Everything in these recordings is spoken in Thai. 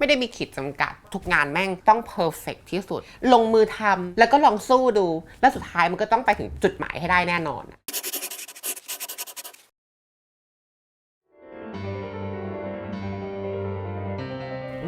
ไม่ได้มีขีดจำกัด ทุกงานแม่งต้องเพอร์เฟกที่สุด ลงมือทำแล้วก็ลองสู้ดู แล้วสุดท้ายมันก็ต้องไปถึงจุดหมายให้ได้แน่นอน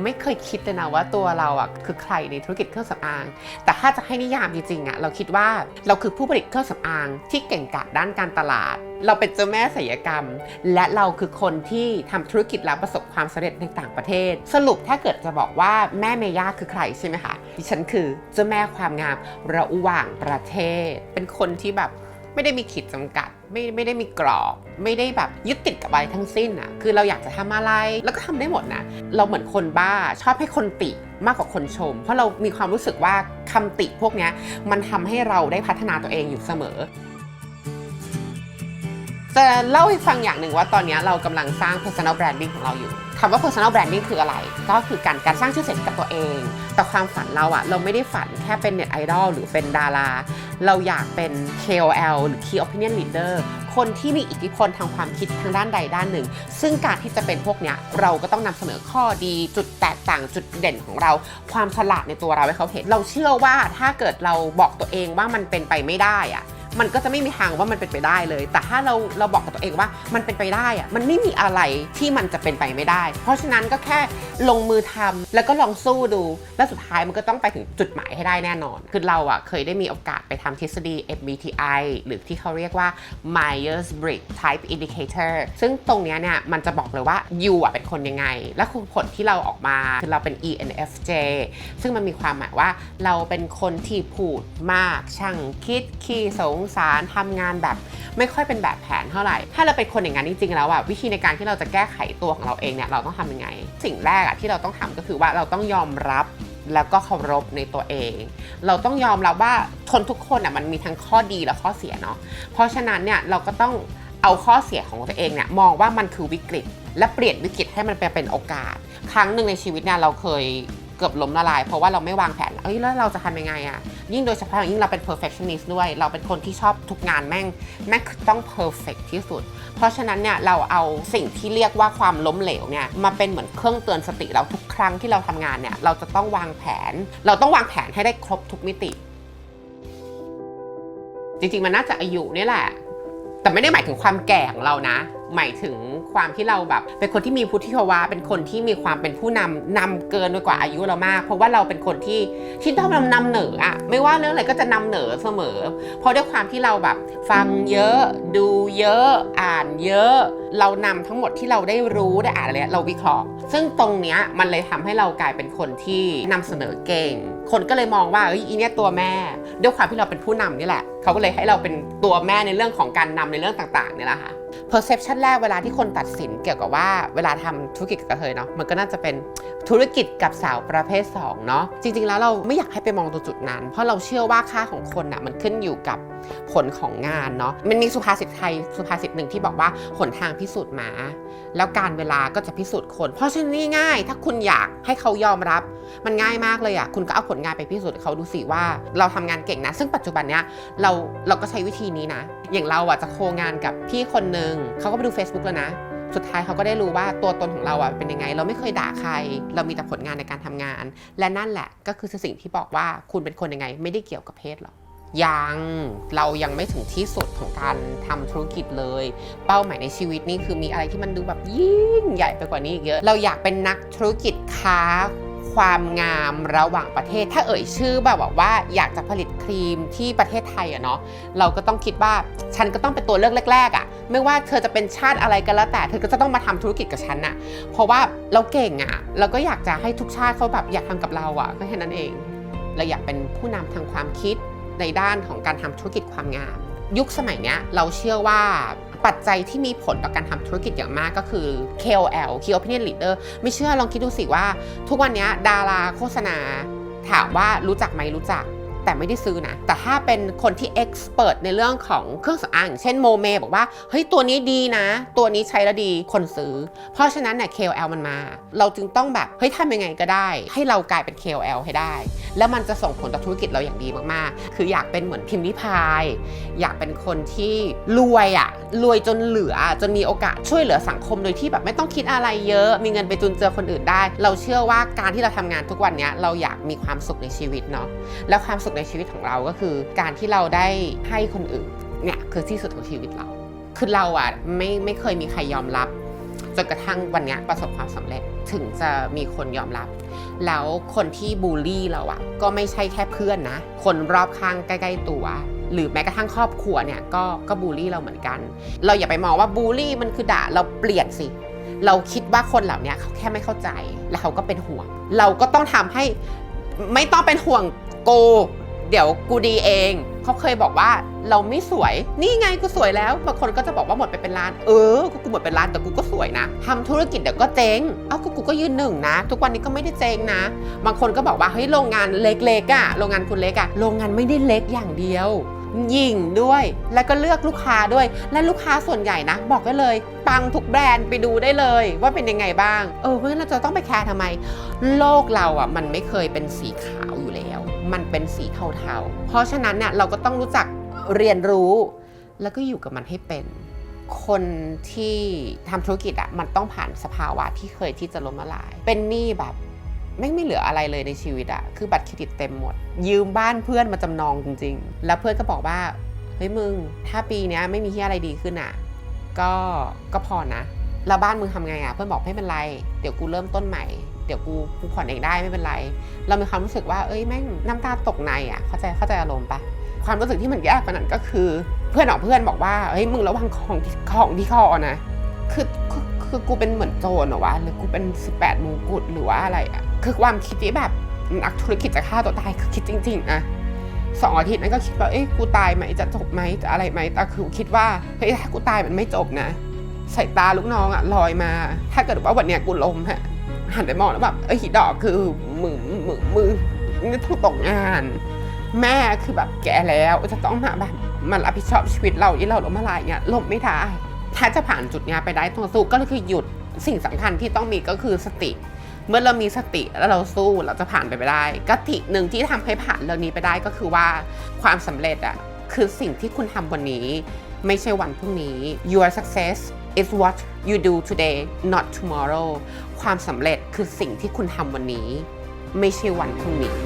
ไม่เคยคิดเลยนะว่าตัวเราอะคือใครในธุรกิจเครื่องสำอาง แต่ถ้าจะให้นิยามจริงๆอะเราคิดว่าเราคือผู้ผลิตเครื่องสำอางที่เก่งกาจด้านการตลาด เราเป็นเจ้าแม่ศิลปกรรม และเราคือคนที่ทำธุรกิจแล้วประสบความสำเร็จในต่างประเทศ สรุปถ้าเกิดจะบอกว่าแม่เมย่าคือใครใช่ไหมคะดิฉันคือเจ้าแม่ความงามระหว่างประเทศ เป็นคนที่แบบไม่ได้มีขีดจำกัด ไม่ไม่ได้มีกรอบ ไม่ได้แบบยึดติดกับอะไรทั้งสิ้นอะคือเราอยากจะทำอะไรแล้วก็ทำได้หมดนะเราเหมือนคนบ้าชอบให้คนติมากกว่าคนชม เพราะเรามีความรู้สึกว่าคำติพวกนี้มันทำให้เราได้พัฒนาตัวเองอยู่เสมอ จะเล่าให้ฟังอย่างหนึ่งว่าตอนนี้เรากำลังสร้าง personal branding ของเราอยู่คำว่า personal branding คืออะไร ก็คือการการสร้างชื่อเสียงกับตัวเอง แต่ความฝันเราอะเราไม่ได้ฝันแค่เป็นเน็ตไอดอลหรือเป็นดารา เราอยากเป็น KOL หรือ Key Opinion Leader คนที่มีอิทธิพลทางความคิดทางด้านใดด้านหนึ่ง ซึ่งการที่จะเป็นพวกเนี้ยเราก็ต้องนำเสนอข้อดีจุดแตกต่างจุดเด่นของเรา ความฉลาดในตัวเราให้เขาเห็น เราเชื่อว่าถ้าเกิดเราบอกตัวเองว่ามันเป็นไปไม่ได้อะ มันก็จะไม่มีทางว่ามันเป็นไปได้เลย แต่ถ้าเราเราบอกกับตัวเองว่ามันเป็นไปได้อะมันไม่มีอะไรที่มันจะเป็นไปไม่ได้ เพราะฉะนั้นก็แค่ลงมือทำแล้วก็ลองสู้ดู แล้วสุดท้ายมันก็ต้องไปถึงจุดหมายให้ได้แน่นอน คือเราอะเคยได้มีโอกาสไปทำทฤษฎี MBTI หรือที่เขาเรียกว่า Myers-Briggs Type Indicator ซึ่งตรงเนี้ยเนี่ยมันจะบอกเลยว่า you อะเป็นคนยังไง และคือผลที่เราออกมาคือเราเป็น ENFJ ซึ่งมันมีความหมายว่าเราเป็นคนที่พูดมากช่างคิดขี้สงสารทำงานแบบไม่ค่อยเป็นแบบแผนเท่าไหร่ ถ้าเราเป็นคนอย่างนั้นจริงๆแล้วอะวิธีในการที่เราจะแก้ไขตัวของเราเองเนี่ยเราต้องทำยังไง สิ่งแรกอะที่เราต้องทำก็คือว่าเราต้องยอมรับแล้วก็เคารพในตัวเอง เราต้องยอมรับว่าคนทุกคนอะมันมีทั้งข้อดีและข้อเสียเนาะ เพราะฉะนั้นเนี่ยเราก็ต้องเอาข้อเสียของตัวเองเนี่ยมองว่ามันคือวิกฤต และเปลี่ยนวิกฤตให้มันไปเป็นโอกาส ครั้งหนึ่งในชีวิตเนี่ยเราเคย กือบล้มละลาย เพราะว่าเราไม่วางแผน เอ้ยแล้วเราจะทำยังไงอะยิ่งโดยเฉพาะอย่างยิ่งเราเป็น perfectionist ด้วย เราเป็นคนที่ชอบทุกงานแม่งแม่งต้อง perfect ที่สุด เพราะฉะนั้นเนี่ยเราเอาสิ่งที่เรียกว่าความล้มเหลวเนี่ยมาเป็นเหมือนเครื่องเตือนสติเราทุกครั้งที่เราทำงานเนี่ยเราจะต้องวางแผน เราต้องวางแผนให้ได้ครบทุกมิติ จริงๆมันน่าจะอายุนี่แหละ แต่ไม่ได้หมายถึงความแก่ของเรานะ หมายถึงความที่เราแบบ เป็นคนที่มีพุทธิภาวะเป็นคนที่มีความเป็นผู้นำนำเกินไปกว่าอายุเรามาก เพราะว่าเราเป็นคนที่ที่ต้องนำนำเหนืออะไม่ว่าเรื่องอะไรก็จะนำเหนือเสมอ เพราะด้วยความที่เราแบบ ฟังเยอะดูเยอะอ่านเยอะ เรานำทั้งหมดที่เราได้รู้ได้อ่านอะไรเราวิเคราะห์ ซึ่งตรงเนี้ยมันเลยทำให้เรากลายเป็นคนที่นำเสนอเก่ง คนก็เลยมองว่าเอ้ยอีเนี่ยตัวแม่ ด้วยความที่เราเป็นผู้นำนี่แหละเขาก็เลยให้เราเป็นตัวแม่ในเรื่องของการนำในเรื่องต่างๆเนี่ยแหละค่ะ perception แรกเวลาที่คนตัดสินเกี่ยวกับว่าเวลาทำธุรกิจกับกระเทยเนาะมันก็น่าจะเป็นธุรกิจกับสาวประเภท2เนาะจริง ๆ แล้วเราไม่อยากให้ไปมองตรงจุดนั้น เพราะเราเชื่อว่าค่าของคนอะมันขึ้นอยู่กับผลของงานเนาะมันมีสุภาษิตไทยสุภาษิตหนึ่งที่บอกว่าหนทางพิสูจน์หมา แล้วการเวลาก็จะพิสูจน์คน เพราะฉะนั้นง่ายถ้าคุณอยากให้เขายอมรับมันง่ายมากเลยอะ่ะคุณก็เอาผลงานไปพิสูจน์เขาดูสิว่าเราทำงานเก่งนะ ซึ่งปัจจุบันเนี้ยเราเราก็ใช้วิธีนี้นะ อย่างเราอะจะโคงานกับพี่คนหนึ่งเขาก็ไปดู Facebook แล้วนะสุดท้ายเขาก็ได้รู้ว่าตัวตนของเราอะเป็นยังไง เราไม่เคยด่าใคร เรามีแต่ผลงานในการทำงาน และนั่นแหละก็คือสิ่งที่บอกว่าคุณเป็นคนยังไง ไม่ได้เกี่ยวกับเพศหรอกยังเรายังไม่ถึงที่สุดของการทำธุรกิจเลย เป้าหมายในชีวิตนี่คือมีอะไรที่มันดูแบบยิ่งใหญ่ไปกว่านี้เยอะ เราอยากเป็นนักธุรกิจค้า ความงามระหว่างประเทศ ถ้าเอ่ยชื่อแบบบอกว่าอยากจะผลิตครีมที่ประเทศไทยอะเนาะเราก็ต้องคิดว่าฉันก็ต้องเป็นตัวเลือกแรกๆอะไม่ว่าเธอจะเป็นชาติอะไรก็แล้วแต่เธอก็จะต้องมาทำธุรกิจกับฉันอะเพราะว่าเราเก่งอะเราก็อยากจะให้ทุกชาติเขาแบบอยากทำกับเราอะก็แค่นั้นเอง เราอยากเป็นผู้นำทางความคิดในด้านของการทำธุรกิจความงาม ยุคสมัยเนี้ยเราเชื่อว่า ปัจจัยที่มีผลต่อการทำธุรกิจอย่างมากก็คือ KOL Key Opinion Leader ไม่เชื่อลองคิดดูสิว่า ทุกวันนี้ดาราโฆษณา ถามว่ารู้จักไหมรู้จัก แต่ไม่ได้ซื้อนะ แต่ถ้าเป็นคนที่เอ็กซ์เพรสในเรื่องของเครื่องสำอางอย่างเช่นโมเมบอกว่า เฮ้ย ตัวนี้ดีนะ ตัวนี้ใช้แล้วดีคนซื้อ เพราะฉะนั้นเนี่ย KOL มันมา เราจึงต้องแบบ เฮ้ยทำยังไงก็ได้ ให้เรากลายเป็น KOL ให้ได้ แล้วมันจะส่งผลต่อธุรกิจเราอย่างดีมากๆ คืออยากเป็นเหมือนพิมพ์ริพาย อยากเป็นคนที่รวยอะรวยจนเหลือจนมีโอกาสช่วยเหลือสังคมโดยที่แบบไม่ต้องคิดอะไรเยอะ มีเงินไปจุนเจือคนอื่นได้ เราเชื่อว่าการที่เราทำงานทุกวันเนี้ยเราอยากมีความสุขในชีวิตเนาะแล้วความสุขในชีวิตของเราก็คือ การที่เราได้ให้คนอื่นเนี่ยคือที่สุดของชีวิตเรา คือเราอะไม่ไม่เคยมีใครยอมรับจนกระทั่งวันนี้ประสบความสำเร็จถึงจะมีคนยอมรับ แล้วคนที่บูลลี่เราอะก็ไม่ใช่แค่เพื่อนนะ คนรอบข้างใกล้ๆตัว หรือแม้กระทั่งครอบครัวเนี่ยก็ก็บูลลี่เราเหมือนกัน เราอย่าไปมองว่าบูลลี่มันคือด่าเราเปลี่ยนสิ เราคิดว่าคนเหล่านี้เขาแค่ไม่เข้าใจ แล้วเขาก็เป็นห่วง เราก็ต้องทำให้ไม่ต้องเป็นห่วงโก เดี๋ยวกูดีเองเขาเคยบอกว่าเราไม่สวย นี่ไงกูสวยแล้วบางคนก็จะบอกว่าหมดไปเป็นล้าน เออกูกูหมดเป็นล้านแต่กูก็สวยนะทำธุรกิจเดี๋ยวก็เจ๊งเอ้ากูกูก็ยืนหนึ่งนะ ทุกวันนี้ก็ไม่ได้เจ๊งนะ บางคนก็บอกว่าเฮ้ยโรงงานเล็กๆอะโรงงานคุณเล็กอะโรงงานไม่ได้เล็กอย่างเดียวยิงด้วย แล้วก็เลือกลูกค้าด้วย และลูกค้าส่วนใหญ่นะ บอกได้เลย ปังทุกแบรนด์ไปดูได้เลย ว่าเป็นยังไงบ้าง เออเพราะฉะนั้นเราจะต้องไปแคร์ทำไม โลกเราอะ มันไม่เคยเป็นสีขาว มันเป็นสีเทาๆ เพราะฉะนั้นเนี่ยเราก็ต้องรู้จักเรียนรู้แล้วก็อยู่กับมันให้เป็น คนที่ทำธุรกิจอะมันต้องผ่านสภาวะที่เคยที่จะล้มละลาย เป็นหนี้แบบไม่ไม่เหลืออะไรเลยในชีวิตอะคือบัตรเครดิตเต็มหมด ยืมบ้านเพื่อนมาจำนองจริง ๆ แล้วเพื่อนก็บอกว่าเฮ้ยมึง ถ้าปีนี้ไม่มีที่อะไรดีขึ้นอะก็ก็พอนะแล้วบ้านมึงทำไงอะเพื่อนบอกไม่เป็นไร เดี๋ยวกูเริ่มต้นใหม่ เดี๋ยวกูกูผ่อนเองได้ไม่เป็นไร เรามีความรู้สึกว่าเอ้ยแม่งน้ำตาตกในอะเข้าใจเข้าใจอารมณ์ปะความรู้สึกที่มันแย่กว่านั้นก็คือ เพื่อนของเพื่อนบอกว่าเฮ้ยมึงระวังของที่ของที่คอนะคือคือคือกูเป็นเหมือนโจรเหรอวะหรือกูเป็น18มงกุฎหรือว่าอะไรอะคือความคิดที่แบบนักธุรกิจจะฆ่าตัวตายคือคิดจริงๆนะสองอาทิตย์นั้นก็คิดว่าเอ้ยกูตายไหมจะจบไหมจะอะไรไหมแต่คือคิดว่าเฮ้ยถ้ากูตายมันไม่จบนะสายตาลูกน้องอะลอยมา ถ้าเกิดว่าวันเนี้ยกูล้มฮะ หันไปมองแล้วแบบเอ้ยดอกคือมือมือมือนี่ถูกตกงาน แม่คือแบบแก่แล้วจะต้องมาแบบมารับผิดชอบชีวิตเราที่เราล้มละลายเงี้ยล้มไม่ได้ถ้าจะผ่านจุดเนี้ยไปได้ต้องสู้ก็คือหยุดสิ่งสำคัญที่ต้องมีก็คือสติ เมื่อเรามีสติแล้วเราสู้เราจะผ่านไปไม่ได้กติหนึ่งที่ทำให้ผ่านเรื่องนี้ไปได้ก็คือว่าความสำเร็จอะคือสิ่งที่คุณทำวันนี้ ไม่ใช่วันพรุ่งนี้ your success is what you do today not tomorrow ความสำเร็จคือสิ่งที่คุณทำวันนี้ ไม่ใช่วันพรุ่งนี้